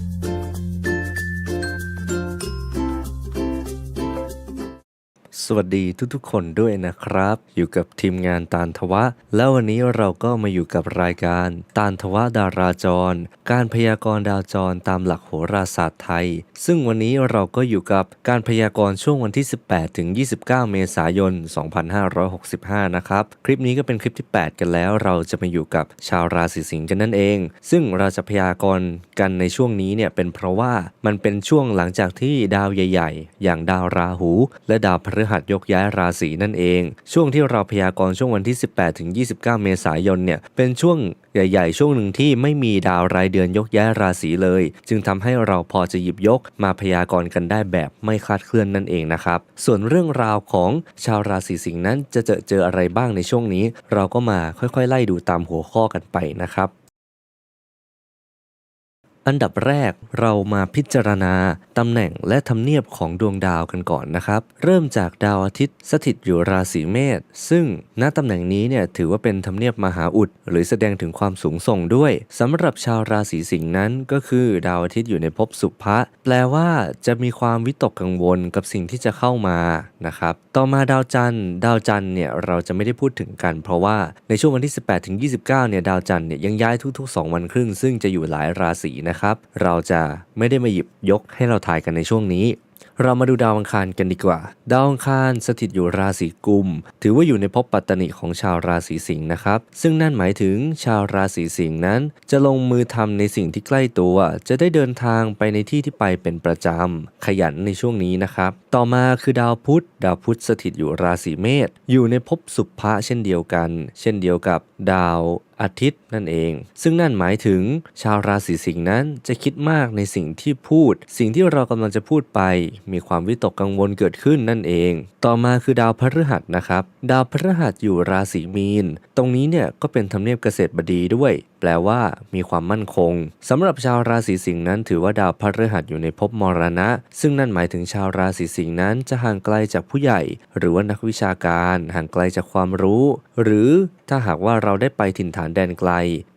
Thank you. วัสดีทุกๆ คนด้วยนะครับ อยู่กับทีมงานตาลทวะ แล้ววันนี้เราก็มาอยู่กับรายการตาลทวะดาราจร การพยากรณ์ดาวจรตามหลักโหราศาสตร์ไทย ซึ่งวันนี้เราก็อยู่กับการพยากรณ์ช่วงวันที่ 18 ถึง 29 เมษายน 2565 นะครับ คลิปนี้ก็เป็นคลิปที่ 8 กันแล้วเราจะมาอยู่กับชาวราศีสิงห์กันนั่นเอง ซึ่งเราจะพยากรณ์กันในช่วงนี้เนี่ยเป็นเพราะว่ามันเป็นช่วงหลังจากที่ดาวใหญ่ ๆ อย่างดาวราหู และดาวพฤหัสยกย้ายราศีนั่นเอง ช่วงที่เราพยากรณ์ช่วงวันที่ 18ถึง29 เมษายนเนี่ยเป็นช่วงใหญ่ ๆ ช่วงหนึ่งที่ไม่มีดาวรายเดือนยกย้ายราศีเลย จึงทำให้เราพอจะหยิบยกมาพยากรณ์กันได้แบบไม่คลาดเคลื่อนนั่นเองนะครับ ส่วนเรื่องราวของชาวราศีสิงห์นั้นจะเจอเจออะไรบ้างในช่วงนี้ เราก็มาค่อยๆ ไล่ดูตามหัวข้อกันไปนะครับ อันดับแรกเรามาพิจารณาตำแหน่งและทำเนียบของดวงดาวกันก่อนนะครับ เริ่มจากดาวอาทิตย์สถิตอยู่ราศีเมษซึ่งณตำแหน่งนี้เนี่ยถือว่าเป็นทำเนียบมหาอุด หรือแสดงถึงความสูงส่งด้วยสำหรับชาวราศีสิงห์นั้นก็คือดาวอาทิตย์อยู่ในภพสุภะแปลว่าจะมีความวิตกกังวลกับสิ่งที่จะเข้ามานะครับต่อมาดาวจันทร์ ดาวจันทร์เนี่ยเราจะไม่ได้พูดถึงกัน เพราะว่าในช่วงวันที่ 18ถึง29เนี่ยดาวจันทร์เนี่ยยังย้ายทุกๆ 2 วันครึ่ง ซึ่งจะอยู่หลายราศีนะครับเราจะไม่ได้มาหยิบยกให้เราถ่ายกันในช่วงนี้ เรามาดูดาวอังคารกันดีกว่า ดาวอังคารสถิตอยู่ราศีกุม ถือว่าอยู่ในภพปัตตนิของชาวราศีสิงห์นะครับ ซึ่งนั่นหมายถึงชาวราศีสิงห์นั้น จะลงมือทำในสิ่งที่ใกล้ตัว จะได้เดินทางไปในที่ที่ไปเป็นประจำขยันในช่วงนี้นะครับ ต่อมาคือดาวพุธ ดาวพุธสถิตอยู่ราศีเมษอยู่ในภพสุภะเช่นเดียวกัน เช่นเดียวกับดาว อาทิตย์นั่นเอง ซึ่งนั่นหมายถึงชาวราศีสิงห์นั้นจะคิดมากในสิ่งที่พูด สิ่งที่เรากำลังจะพูดไป มีความวิตกกังวลเกิดขึ้นนั่นเอง ต่อมาคือดาวพฤหัสนะครับ ดาวพฤหัสอยู่ราศีมีน ตรงนี้เนี่ยก็เป็นธรรมเนียบเกษตรบดีด้วย แปลว่ามีความมั่นคงสำหรับชาวราศีสิงห์นั้นถือว่าดาวพฤหัสอยู่ในภพมรณะ ซึ่งนั่นหมายถึงชาวราศีสิงห์นั้นจะห่างไกลจากผู้ใหญ่ หรือว่านักวิชาการห่างไกลจากความรู้ หรือถ้าหากว่าเราได้ไปถิ่นฐานแดนไกล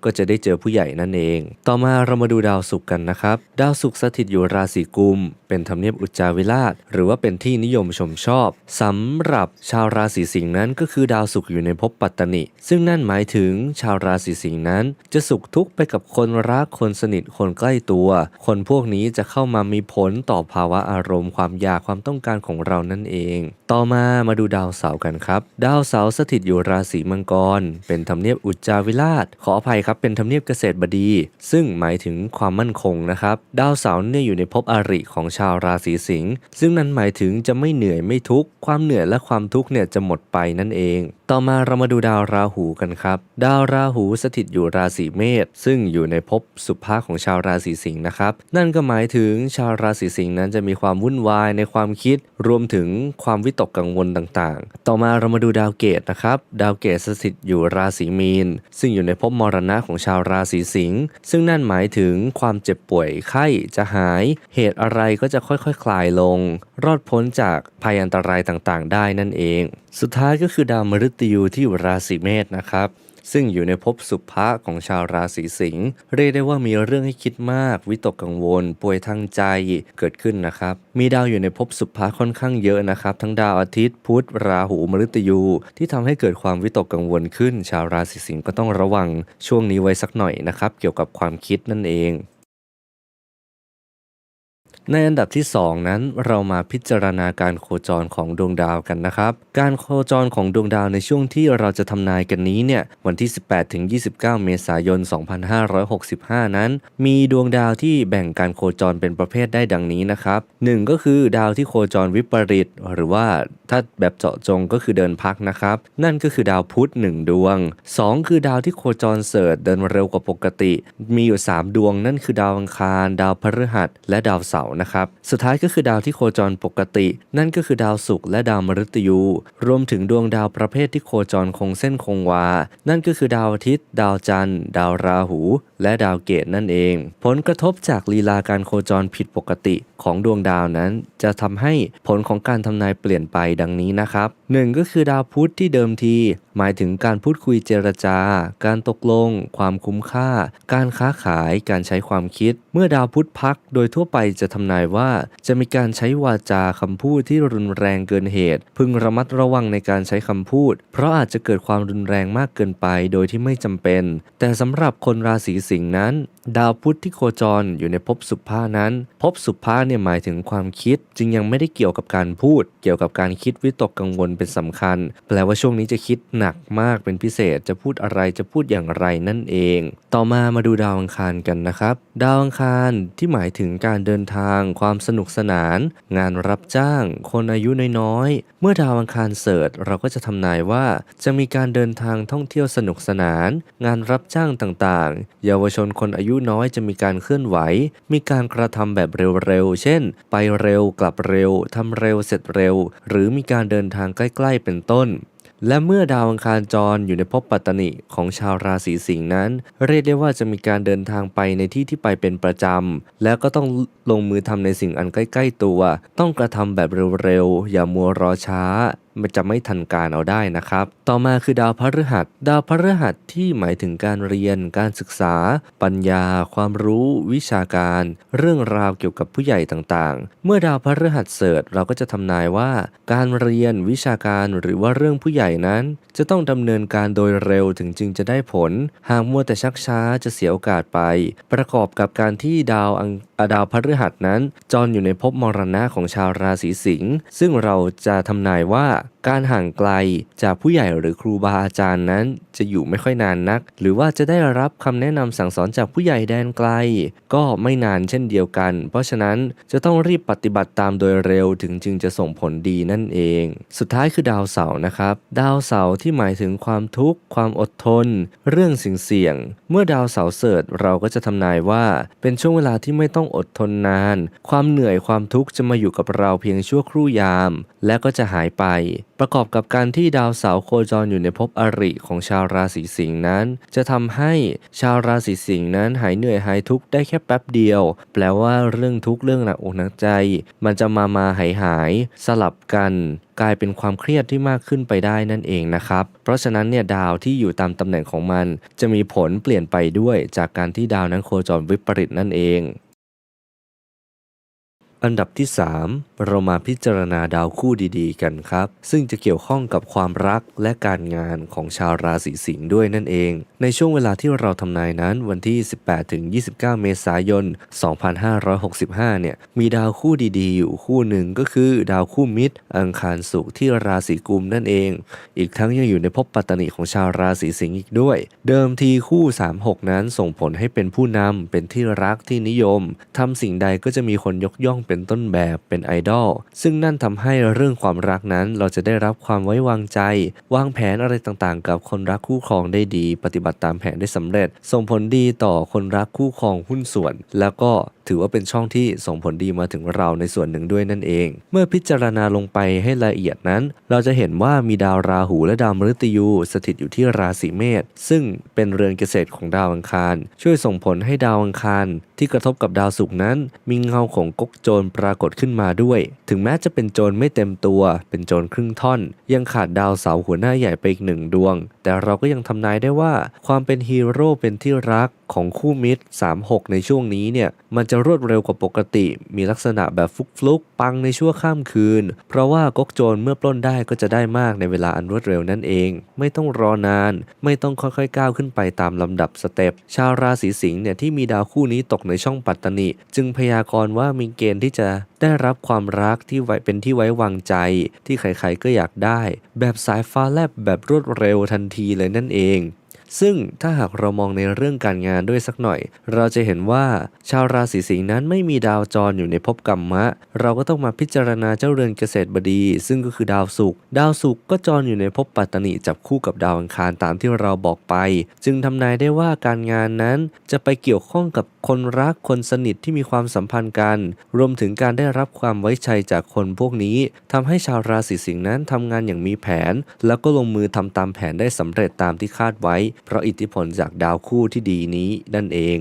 ก็จะได้เจอผู้ใหญ่นั่นเอง ต่อมาเรามาดูดาวศุกร์กันนะครับ ดาวศุกร์สถิตอยู่ราศีกุม เป็นธรรมเนียบอุจจาวิราช หรือว่าเป็นที่นิยมชมชอบสำหรับชาวราศีสิงห์นั้นก็คือดาวศุกร์อยู่ในภพปัตตนิซึ่งนั่นหมายถึงชาวราศีสิงห์นั้นจะสุขทุกข์ไปกับคนรักคนสนิทคนใกล้ตัว คนพวกนี้จะเข้ามามีผลต่อภาวะอารมณ์ความอยากความต้องการของเรานั่นเอง ต่อมามาดูดาวเสาร์กันครับ ดาวเสาร์สถิตอยู่ราศีมังกร เป็นธรรมเนียบอุจจาวิราช ขออภัยครับเป็นธรรมเนียบเกษตรบดี ซึ่งหมายถึงความมั่นคงนะครับ ดาวเสาร์เนี่ยอยู่ในภพอาริของชาวราศีสิงห์ซึ่งนั้นหมายถึงจะไม่เหนื่อยไม่ทุกข์ความเหนื่อยและความทุกข์เนี่ยจะหมดไปนั่นเองต่อมาเรามาดูดาวราหูกันครับ ดาวราหูสถิตอยู่ราศีเมษซึ่งอยู่ในภพสุภาของชาวราศีสิงห์นะครับ นั่นก็หมายถึงชาวราศีสิงห์นั้นจะมีความวุ่นวายในความคิด รวมถึงความวิตกกังวลต่างๆ ต่อมาเรามาดูดาวเกตนะครับ ดาวเกตสถิตอยู่ราศีมีน ซึ่งอยู่ในภพมรณะของชาวราศีสิงห์ซึ่งนั่นหมายถึงความเจ็บป่วยไข้จะหาย เหตุอะไรก็จะค่อยๆคคลายลง รอดพ้นจากภัยอันตรายต่างๆ ได้นั่นเอง สุดท้ายก็คือดาวมฤตยูที่ราศีเมษนะครับ ซึ่งอยู่ในภพสุภะของชาวราศีสิงห์เรียกได้ว่ามีเรื่องให้คิดมาก วิตกกังวล ป่วยทางใจเกิดขึ้นนะครับ มีดาวอยู่ในภพสุภะค่อนข้างเยอะนะครับ ทั้งดาวอาทิตย์ พุธราหูมฤตยู ที่ทำให้เกิดความวิตกกังวลขึ้น ชาวราศีสิงห์ก็ต้องระวังช่วงนี้ไว้สักหน่อยนะครับ เกี่ยวกับความคิดนั่นเอง ในอันดับที่ 2 นั้นเรามาพิจารณาการโคจรของดวงดาวกันนะครับ การโคจรของดวงดาวในช่วงที่เราจะทำนายกันนี้เนี่ยวันที่ 18ถึง29 เมษายน 2565 นั้น มีดวงดาวที่แบ่งการโคจรเป็นประเภทได้ดังนี้นะครับ 1 ก็คือดาวที่โคจรวิปริต หรือว่าถ้าแบบเจาะจงก็คือเดินพักนะครับ นั่นก็คือดาวพุธ1 ดวง 2 คือดาวที่โคจรเสริร์ชเดินเร็วกว่าปกติ มีอยู่ 3 ดวงนั่นคือดาวอังคาร ดาวพฤหัส และดาวเสาร์นะครับ สุดท้ายก็คือดาวที่โคจรปกติ นั่นก็คือดาวศุกร์และดาวมฤตยู รวมถึงดวงดาวประเภทที่โคจรคงเส้นคงวา นั่นก็คือดาวอาทิตย์ ดาวจันทร์ ดาวราหู และดาวเกตนั่นเอง ผลกระทบจากลีลาการโคจรผิดปกติ ของดวงดาวนั้น จะทำให้ผลของการทำนายเปลี่ยนไปดังนี้นะครับหนึ่งก็คือดาวพุธที่เดิมที หมายถึงการพูดคุยเจรจา การตกลง ความคุ้มค่า การค้าขาย การใช้ความคิด เมื่อดาวพุธพักโดยทั่วไปจะทำนายว่า จะมีการใช้วาจาคำพูดที่รุนแรงเกินเหตุ พึงระมัดระวังในการใช้คำพูด เพราะอาจจะเกิดความรุนแรงมากเกินไปโดยที่ไม่จำเป็น แต่สำหรับคนราศีสิงห์นั้น ดาวพุธที่โคจรอยู่ในภพสุภานั้นภพสุภาเนี่ยหมายถึงความคิด จึงยังไม่ได้เกี่ยวกับการพูด เกี่ยวกับการคิดวิตกกังวลเป็นสำคัญ แปลว่าช่วงนี้จะคิดหนักมากเป็นพิเศษจะพูดอะไรจะพูดอย่างไรนั่นเอง ต่อมามาดูดาวอังคารกันนะครับ ดาวอังคารที่หมายถึงการเดินทาง ความสนุกสนาน งานรับจ้าง คนอายุน้อยๆเมื่อดาวอังคารเสิร์ชเราก็จะทำนายว่าจะมีการเดินทางท่องเที่ยวสนุกสนาน งานรับจ้างต่างๆ เยาวชนคนอายุน้อยจะมีการเคลื่อนไหว มีการกระทำแบบเร็วๆเช่น ไปเร็วกลับเร็วทำเร็วเสร็จเร็ว หรือมีการเดินทางใกล้ ๆ เป็นต้น และเมื่อดาวอังคารจรอยู่ในภพปัตตนิของชาวราศีสิงห์นั้น เรียกได้ว่าจะมีการเดินทางไปในที่ที่ไปเป็นประจำ แล้วก็ต้องลงมือทำในสิ่งอันใกล้ ๆ ตัว ต้องกระทำแบบเร็วๆอย่ามัวรอช้า มันจะไม่ทันการเอาได้นะครับ ต่อมาคือดาวพฤหัส ดาวพฤหัสที่หมายถึงการเรียน การศึกษา ปัญญา ความรู้ วิชาการ เรื่องราวเกี่ยวกับผู้ใหญ่ต่างๆ เมื่อดาวพฤหัสเสริฐเราก็จะทำนายว่า การเรียนวิชาการหรือว่าเรื่องผู้ใหญ่นั้น จะต้องดำเนินการโดยเร็วถึงจึงจะได้ผล หากมัวแต่ชักช้าจะเสียโอกาสไป ประกอบกับการที่ดาวอัง ดาวพฤหัสนั้น จรอยู่ในภพมรณะของชาวราศีสิงห์ซึ่งเราจะทำนายว่า การห่างไกลจากผู้ใหญ่หรือครูบาอาจารย์นั้น จะอยู่ไม่ค่อยนานนัก หรือว่าจะได้รับคำแนะนำสั่งสอนจากผู้ใหญ่แดนไกล ก็ไม่นานเช่นเดียวกัน เพราะฉะนั้นจะต้องรีบปฏิบัติตามโดยเร็วถึงจึงจะส่งผลดีนั่นเอง สุดท้ายคือดาวเสาร์นะครับ ดาวเสาร์ที่หมายถึงความทุกข์ ความอดทน เรื่องสิ่งเสี่ยง เมื่อดาวเสาร์เสริฐเราก็จะทำนายว่าเป็นช่วงเวลาที่ไม่ต้องอดทนนาน ความเหนื่อยความทุกข์จะมาอยู่กับเราเพียงชั่วครู่ยาม และก็จะหายไปประกอบกับการที่ดาวเสาร์โคจรอยู่ในภพอริของชาวราศีสิงห์นั้น จะทำให้ชาวราศีสิงห์นั้นหายเหนื่อยหายทุกข์ได้แค่แป๊บเดียว แปลว่าเรื่องทุกข์เรื่องหนักอกหนักใจ มันจะมามาหายหายสลับกันกลายเป็นความเครียดที่มากขึ้นไปได้นั่นเองนะครับ เพราะฉะนั้นเนี่ยดาวที่อยู่ตามตำแหน่งของมัน จะมีผลเปลี่ยนไปด้วยจากการที่ดาวนั้นโคจรวิปริตนั่นเอง อันดับที่ 3 เรามาพิจารณาดาวคู่ดีๆ กันครับ ซึ่งจะเกี่ยวข้องกับความรักและการงานของชาวราศีสิงห์ด้วยนั่นเอง ในช่วงเวลาที่เราทำนายนั้นวันที่ 18ถึง29 เมษายน 2565 เนี่ยมีดาวคู่ดีๆ อยู่คู่หนึ่งก็คือดาวคู่มิตร อังคารสุขที่ราศีกุมนั่นเอง อีกทั้งยังอยู่ในภพปัตตนิของชาวราศีสิงห์อีกด้วย เดิมทีคู่ 36 นั้นส่งผลให้เป็นผู้นำเป็นที่รักที่นิยมทำสิ่งใดก็จะมีคนยกย่องเป็น็นต้นแบบเป็นไอดอลซึ่งนั่นทำให้เรื่องความรักนั้นเราจะได้รับความไว้วางใจ วางแผนอะไรต่างๆ กับคนรักคู่ครองได้ดี ปฏิบัติตามแผนได้สำเร็จ ส่งผลดีต่อคนรักคู่ครองหุ้นส่วน แล้วก็ถือว่าเป็นช่องที่ส่งผลดีมาถึงเราในส่วนหนึ่งด้วยนั่นเอง เมื่อพิจารณาลงไปให้ละเอียดนั้น เราจะเห็นว่ามีดาวราหูและดาวมฤตยูสถิตอยู่ที่ราศีเมษซึ่งเป็นเรือนเกษตรของดาวอังคาร ช่วยส่งผลให้ดาวอังคาร ที่กระทบกับดาวศุกร์นั้น มีเงาของกกโจรปรากฏขึ้นมาด้วย ถึงแม้จะเป็นโจรไม่เต็มตัว เป็นโจรครึ่งท่อน ยังขาดดาวเสาหัวหน้าใหญ่ไปอีกหนึ่งดวง แต่เราก็ยังทำนายได้ว่า ความเป็นฮีโร่เป็นที่รัก ของคู่มิตร 36 ในช่วงนี้เนี่ยมันจะรวดเร็วกว่าปกติ มีลักษณะแบบฟุกฟลุกปังในชั่วข้ามคืน เพราะว่าก๊กโจรเมื่อปล้นได้ก็จะได้มากในเวลาอันรวดเร็วนั่นเอง ไม่ต้องรอนาน ไม่ต้องค่อยๆก้าวขึ้นไปตามลำดับสเต็ปชาวราศีสิงห์เนี่ยที่มีดาวคู่นี้ตกในช่องปัตตนิจึงพยากรณ์ว่ามีเกณฑ์ที่จะได้รับความรักที่ไว้เป็นที่ไว้วางใจ ที่ใครๆก็อยากได้ แบบสายฟ้าแลบแบบรวดเร็วทันทีเลยนั่นเอง ซึ่งถ้าหากเรามองในเรื่องการงานด้วยสักหน่อย เราจะเห็นว่าชาวราศีสิงห์นั้นไม่มีดาวจรอยู่ในภพกรรมะ เราก็ต้องมาพิจารณาเจ้าเรือนเกษตรบดี ซึ่งก็คือดาวศุกร์ดาวศุกร์ก็จรอยู่ในภพปัตตนิจับคู่กับดาวอังคารตามที่เราบอกไป จึงทำนายได้ว่าการงานนั้นจะไปเกี่ยวข้องกับคนรักคนสนิทที่มีความสัมพันธ์กัน รวมถึงการได้รับความไว้ใจจากคนพวกนี้ทำให้ชาวราศีสิงห์นั้นทำงานอย่างมีแผน แล้วก็ลงมือทำตามแผนได้สำเร็จตามที่คาดไว้เพราะอิทธิพลจากดาวคู่ที่ดีนี้นั่นเอง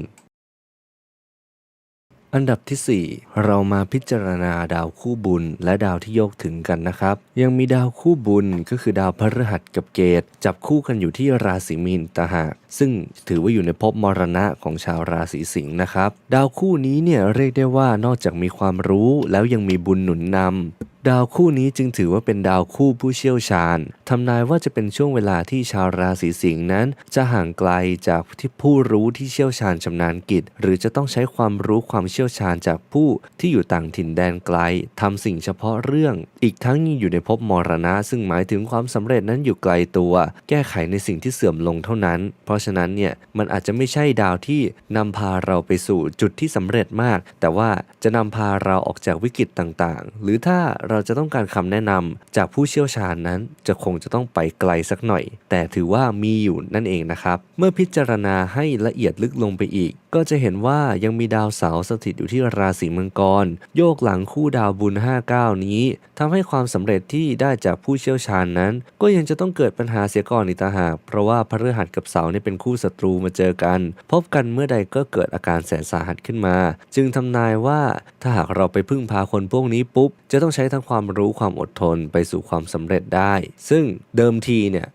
อันดับทีสี่ 4 เรามาพิจารณาดาวคู่บุญและดาวที่โยกถึงกันนะครับ ยังมีดาวคู่บุญก็คือดาวพฤหัสกับเกตจับคู่กันอยู่ที่ราศีมีนตหากซึ่งถือว่าอยู่ในภพมรณะของชาวราศีสิงห์นะครับ ดาวคู่นี้เนี่ยเรียกได้ว่านอกจากมีความรู้แล้วยังมีบุญหนุนนำ ดาวคู่นี้จึงถือว่าเป็นดาวคู่ผู้เชี่ยวชาญทำนายว่าจะเป็นช่วงเวลาที่ชาวราศีสิงห์นั้น จะห่างไกลจากที่ผู้รู้ที่เชี่ยวชาญชำนาญกิจ หรือจะต้องใช้ความรู้ความเชี่ยวชาญจากผู้ที่อยู่ต่างถิ่นแดนไกลทำสิ่งเฉพาะเรื่อง อีกทั้งยังอยู่ในภพมรณะ ซึ่งหมายถึงความสำเร็จนั้นอยู่ไกลตัว แก้ไขในสิ่งที่เสื่อมลงเท่านั้น เพราะฉะนั้นเนี่ยมันอาจจะไม่ใช่ดาวที่นำพาเราไปสู่จุดที่สำเร็จมาก แต่ว่าจะนำพาเราออกจากวิกฤตต่างๆ หรือถ้าเราจะต้องการคำแนะนำจากผู้เชี่ยวชาญนั้นจะคงจะต้องไปไกลสักหน่อย แต่ถือว่ามีอยู่นั่นเองนะครับ เมื่อพิจารณาให้ละเอียดลึกลงไปอีก ก็จะเห็นว่ายังมีดาวเสาร์สถิตอยู่ที่ราศีมังกร โยกหลังคู่ดาวบุญ 59 นี้ทำให้ความสำเร็จที่ได้จากผู้เชี่ยวชาญนั้น ก็ยังจะต้องเกิดปัญหาเสียก่อนอีกต่างหากเพราะว่าพฤหัสกับเสาร์เนี่ยเป็นคู่ศัตรูมาเจอกัน พบกันเมื่อใดก็เกิดอาการแสนสาหัสขึ้นมา จึงทำนายว่าถ้าหากเราไปพึ่งพาคนพวกนี้ปุ๊บ จะต้องใช้ทั้งความรู้ความอดทนไปสู่ความสำเร็จได้ ซึ่งเดิมทีเนี่ย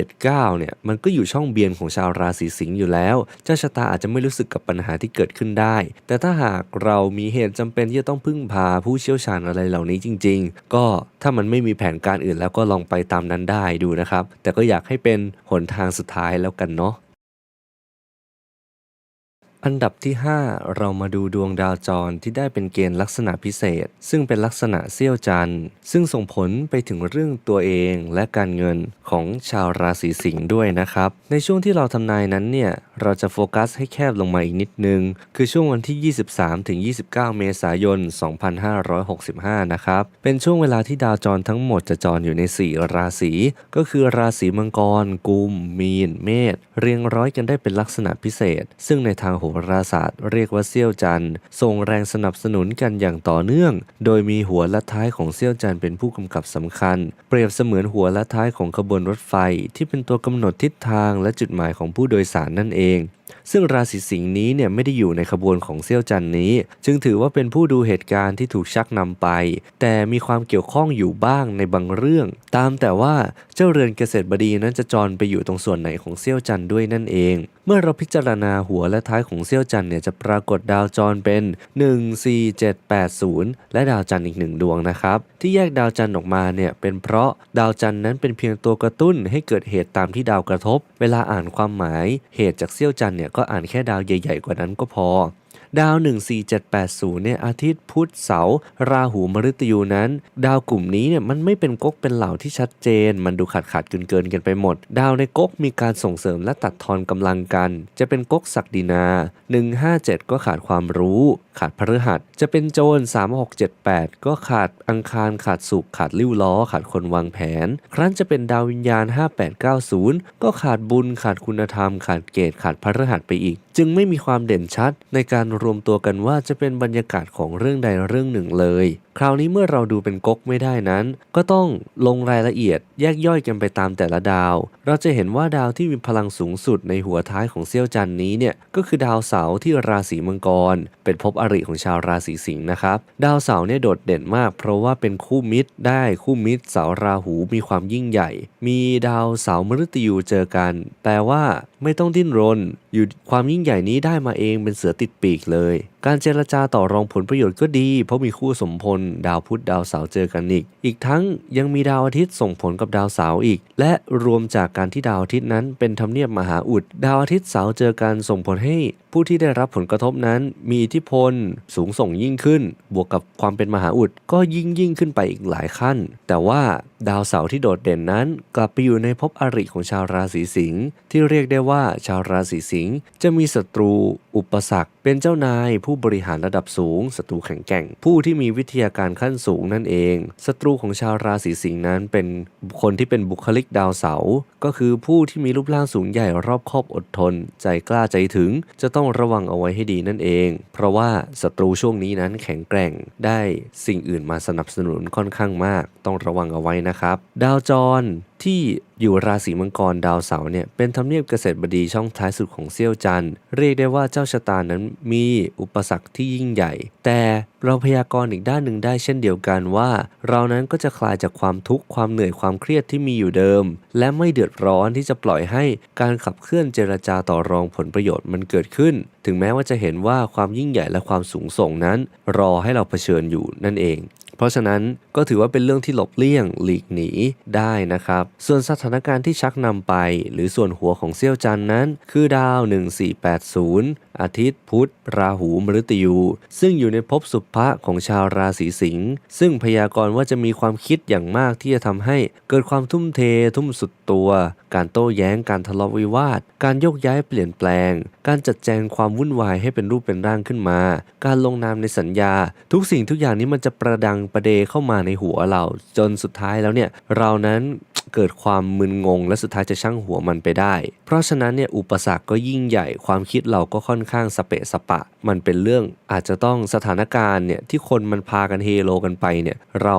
579เนี่ยมันก็อยู่ช่องเบียนของชาวราศีสิงห์อยู่แล้ว เจ้าชะตาอาจจะไม่รู้สึกกับปัญหาที่เกิดขึ้นได้ แต่ถ้าหากเรามีเหตุจำเป็นที่จะต้องพึ่งพาผู้เชี่ยวชาญอะไรเหล่านี้จริง ๆ ก็ถ้ามันไม่มีแผนการอื่นแล้วก็ลองไปตามนั้นได้ดูนะครับ แต่ก็อยากให้เป็นหนทางสุดท้ายแล้วกันเนาะ อันดับที่ 5 เรามาดูดวงดาวจรที่ได้เป็นเกณฑ์ลักษณะพิเศษ ซึ่งเป็นลักษณะเสี้ยวจันทร์ซึ่งส่งผลไปถึงเรื่องตัวเองและการเงินของชาวราศีสิงห์ด้วยนะครับ ในช่วงที่เราทำนายนั้นเนี่ยเราจะโฟกัสให้แคบลงมาอีกนิดนึง คือช่วงวันที่ 23ถึง29 เมษายน 2565 นะครับ เป็นช่วงเวลาที่ดาวจรทั้งหมดจะจรอยู่ใน 4 ราศีก็คือราศีมังกร กุม มีน เมษเรียงร้อยกันได้เป็นลักษณะพิเศษ ซึ่งในทางโหราศาสตร์เรียกว่าเซี่ยวจันทร์ส่งแรงสนับสนุนกันอย่างต่อเนื่อง โดยมีหัวและท้ายของเซี่ยวจันเป็นผู้กำกับสำคัญ เปรียบเสมือนหัวและท้ายของขบวนรถไฟ ที่เป็นตัวกำหนดทิศทางและจุดหมายของผู้โดยสารนั่นเอง ซึ่งราศีสิงห์นี้เนี่ยไม่ได้อยู่ในขบวนของเซี่ยวจันนี้ จึงถือว่าเป็นผู้ดูเหตุการณ์ที่ถูกชักนำไป แต่มีความเกี่ยวข้องอยู่บ้างในบางเรื่อง ตามแต่ว่าเจ้าเรือนเกษตรบดีนั้นจะจรไปอยู่ตรงส่วนไหนของเซี่ยวจันด้วยนั่นเอง เมื่อเราพิจารณาหัวและท้ายของเซี่ยวจันเนี่ยจะปรากฏดาวจรเป็น 1 4 7 8 0 และดาวจันอีกหนึ่งดวงนะครับ ที่แยกดาวจันออกมาเนี่ยเป็นเพราะดาวจันนั้นเป็นเพียงตัวกระตุ้นให้เกิดเหตุตามที่ดาวกระทบ เวลาอ่านความหมายเหตุจากเซี่ยวจันเนี่ยก็อ่านแค่ดาวใหญ่ ๆ กว่านั้นก็พอ ดาว 14780 เนี่ยอาทิตย์พุธเสาร์ราหูมฤตยูนั้น ดาวกลุ่มนี้เนี่ยมันไม่เป็นก๊กเป็นเหล่าที่ชัดเจน มันดูขาดขาดเกินเกินกันไปหมด ดาวในก๊กมีการส่งเสริมและตัดทอนกำลังกัน จะเป็นก๊กศักดินา 157 ก็ขาดความรู้ ขาดพฤหัส จะเป็นโจร 3678 ก็ขาดอังคารขาดสุขขาดริ้วล้อ ขาดคนวางแผน ครั้นจะเป็นดาววิญญาณ 5890 ก็ขาดบุญขาดคุณธรรม ขาดเกตขาดพฤหัสไปอีก จึงไม่มีความเด่นชัดในการรวมตัวกันว่าจะเป็นบรรยากาศของเรื่องใดเรื่องหนึ่งเลย คราวนี้เมื่อเราดูเป็นก๊กไม่ได้นั้น ก็ต้องลงรายละเอียดแยกย่อยกันไปตามแต่ละดาว เราจะเห็นว่าดาวที่มีพลังสูงสุดในหัวท้ายของเซี่ยวจันนี้เนี่ยก็คือดาวเสาร์ที่ราศีมังกร เป็นภพอริของชาวราศีสิงห์นะครับ ดาวเสาร์เนี่ยโดดเด่นมาก เพราะว่าเป็นคู่มิตรได้คู่มิตรเสาร์ราหูมีความยิ่งใหญ่ มีดาวเสาร์มฤตยูเจอกันแต่ว่าไม่ต้องดิ้นรน อยู่ความยิ่งใหญ่ใหญ่นี้ได้มาเองเป็นเสือติดปีกเลย การเจรจาต่อรองผลประโยชน์ก็ดี เพราะมีคู่สมพล ดาวพุธดาวเสาร์เจอกันอีก อีกทั้งยังมีดาวอาทิตย์ส่งผลกับดาวเสาร์อีก และรวมจากการที่ดาวอาทิตย์นั้นเป็นธรรมเนียบมหาอุด ดาวอาทิตย์เสาร์เจอกันส่งผลให้ผู้ที่ได้รับผลกระทบนั้นมีอิทธิพลสูงส่งยิ่งขึ้น บวกกับความเป็นมหาอุดก็ยิ่งยิ่งขึ้นไปอีกหลายขั้น แต่ว่าดาวเสาร์ที่โดดเด่นนั้น กลับไปอยู่ในภพอริของชาวราศีสิงห์ที่เรียกได้ว่าชาวราศีสิงห์จะมีศัตรู อุปสรรค เป็นเจ้านาย ผู้บริหารระดับสูงศัตรูแข็งแกร่ง ผู้ที่มีวิทยาการขั้นสูงนั่นเองศัตรูของชาวราศีสิงห์นั้นเป็นคนที่เป็นบุคลิกดาวเสาร์ก็คือผู้ที่มีรูปร่างสูงใหญ่รอบคอบอดทน ใจกล้าใจถึงจะต้อง้องระวังเอาไว้ให้ดีนั่นเอง เพราะว่าศัตรูช่วงนี้นั้นแข็งแกร่งได้สิ่งอื่นมาสนับสนุนค่อนข้างมาก ต้องระวังเอาไว้นะครับ ดาวจร ที่อยู่ราศีมังกรดาวเสาร์เนี่ยเป็นทำเนียบเกษตรบดีช่องท้ายสุดของเซี่ยวจันเรียกได้ว่าเจ้าชะตานั้นมีอุปสรรคที่ยิ่งใหญ่ แต่เราพยากรณ์อีกด้านหนึ่งได้เช่นเดียวกันว่า เรานั้นก็จะคลายจากความทุกข์ความเหนื่อยความเครียดที่มีอยู่เดิม และไม่เดือดร้อนที่จะปล่อยให้การขับเคลื่อนเจรจาต่อรองผลประโยชน์มันเกิดขึ้น ถึงแม้ว่าจะเห็นว่าความยิ่งใหญ่และความสูงส่งนั้น รอให้เราเผชิญอยู่นั่นเอง เพราะฉะนั้นก็ถือว่าเป็นเรื่องที่หลบเลี่ยงหลีกหนีได้นะครับ ส่วนสถานการณ์ที่ชักนำไป หรือส่วนหัวของเซี่ยวจันนั้น คือดาว 1480 อาทิตย์พุธ ราหูมฤตยู ซึ่งอยู่ในภพสุภะของชาวราศีสิงห์ซึ่งพยากรณ์ว่าจะมีความคิดอย่างมากที่จะทำให้เกิดความทุ่มเททุ่มสุดตัว การโต้แย้งการทะเลาะวิวาท การโยกย้ายเปลี่ยนแปลง การจัดแจงความวุ่นวายให้เป็นรูปเป็นร่างขึ้นมา การลงนามในสัญญา ทุกสิ่งทุกอย่างนี้มันจะประดังประเดเข้ามาในหัวเรา จนสุดท้ายแล้วเนี่ยเรานั้น เกิดความมึนงง และสุดท้ายจะช่างหัวมันไปได้ เพราะฉะนั้นเนี่ยอุปสรรคก็ยิ่งใหญ่ความคิดเราก็ค่อนข้างสเปะสปะ มันเป็นเรื่องอาจจะต้องสถานการณ์เนี่ยที่คนมันพากันเฮโลกันไปเนี่ยเรา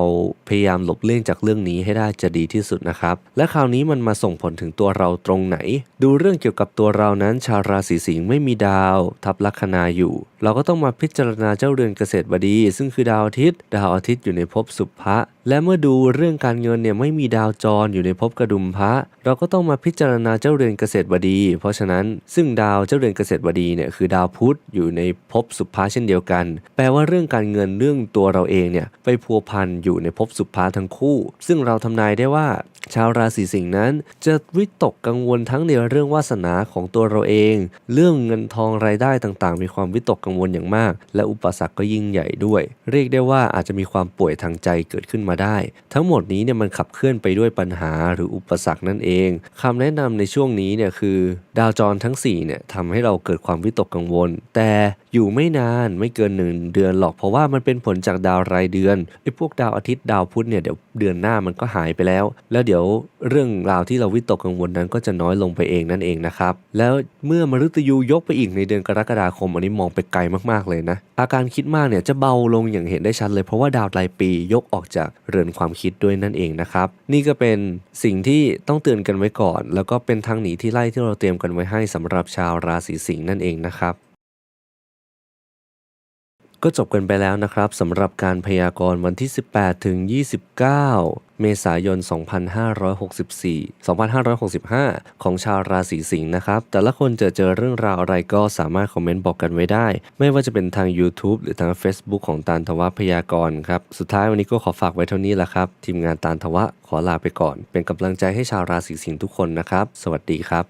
พยายามหลบเลี่ยงจากเรื่องนี้ให้ได้จะดีที่สุดนะครับ และคราวนี้มันมาส่งผลถึงตัวเราตรงไหน ดูเรื่องเกี่ยวกับตัวเรานั้น ชาวราศีสิงห์ไม่มีดาว ทับลัคนาอยู่ เราก็ต้องมาพิจารณาเจ้าเรือนเกษตรบดี ซึ่งคือดาวอาทิตย์ ดาวอาทิตย์อยู่ในภพสุภะและเมื่อดูเรื่องการเงินเนี่ยไม่มีดาวจรอยู่ในภพกระดุมพระ เราก็ต้องมาพิจารณาเจ้าเรือนเกษตรบดี เพราะฉะนั้นซึ่งดาวเจ้าเรือนเกษตรบดีเนี่ยคือดาวพุธอยู่ในภพสุภะเช่นเดียวกัน แปลว่าเรื่องการเงินเรื่องตัวเราเองเนี่ยไปพัวพันอยู่ในภพสุภะทั้งคู่ ซึ่งเราทำนายได้ว่า ชาวราศีสิงห์นั้น จะวิตกกังวลทั้งในเรื่องวาสนาของตัวเราเอง เรื่องเงินทองรายได้ต่างๆ มีความวิตกกังวลอย่างมาก และอุปสรรคก็ยิ่งใหญ่ด้วย เรียกได้ว่าอาจจะมีความป่วยทางใจเกิดขึ้นมาได้ ทั้งหมดนี้เนี่ยมันขับเคลื่อนไปด้วยปัญหาหรืออุปสรรคนั่นเองคำแนะนำในช่วงนี้เนี่ยคือ ดาวจรทั้ง4เนี่ยทำให้เราเกิดความวิตกกังวล แต่อยู่ไม่นานไม่เกินหนึ่งเดือนหรอกเพราะว่ามันเป็นผลจากดาวรายเดือนไอ้พวกดาวอาทิตย์ดาวพุธเนี่ยเดี๋ยวเดือนหน้ามันก็หายไปแล้ว แล้วเดี๋ยวเรื่องราวที่เราวิตกกังวลนั้นก็จะน้อยลงไปเองนั่นเองนะครับแล้วเมื่อมฤตยูยกไปอีกในเดือนกรกฎาคมอันนี้มองไปไกลมากๆเลยนะอาการคิดมากเนี่ยจะเบาลงอย่างเห็นได้ชัดเลยเพราะว่าดาวรายปียกออกจากเรือนความคิดด้วยนั่นเองนะครับ นี่ก็เป็นสิ่งที่ต้องเตือนกันไว้ก่อน แล้วก็เป็นทางหนีที่ไล่ที่เราเตรียมกันไว้ให้สำหรับชาวราศีสิงห์นั่นเองนะครับ ก็จบกันไปแล้วนะครับสำหรับการพยากรณ์วันที่ 18 ถึง 29 เมษายน 2564 2565 ของชาวราศีสิงห์นะครับ แต่ละคนจะเจอเรื่องราวอะไรก็สามารถคอมเมนต์บอกกันไว้ได้ ไม่ว่าจะเป็นทาง YouTube หรือทาง Facebook ของตาลทวะพยากรณ์ครับ สุดท้ายวันนี้ก็ขอฝากไว้เท่านี้แหละครับ ทีมงานตาลทวะขอลาไปก่อน เป็นกำลังใจให้ชาวราศีสิงห์ทุกคนนะครับ สวัสดีครับ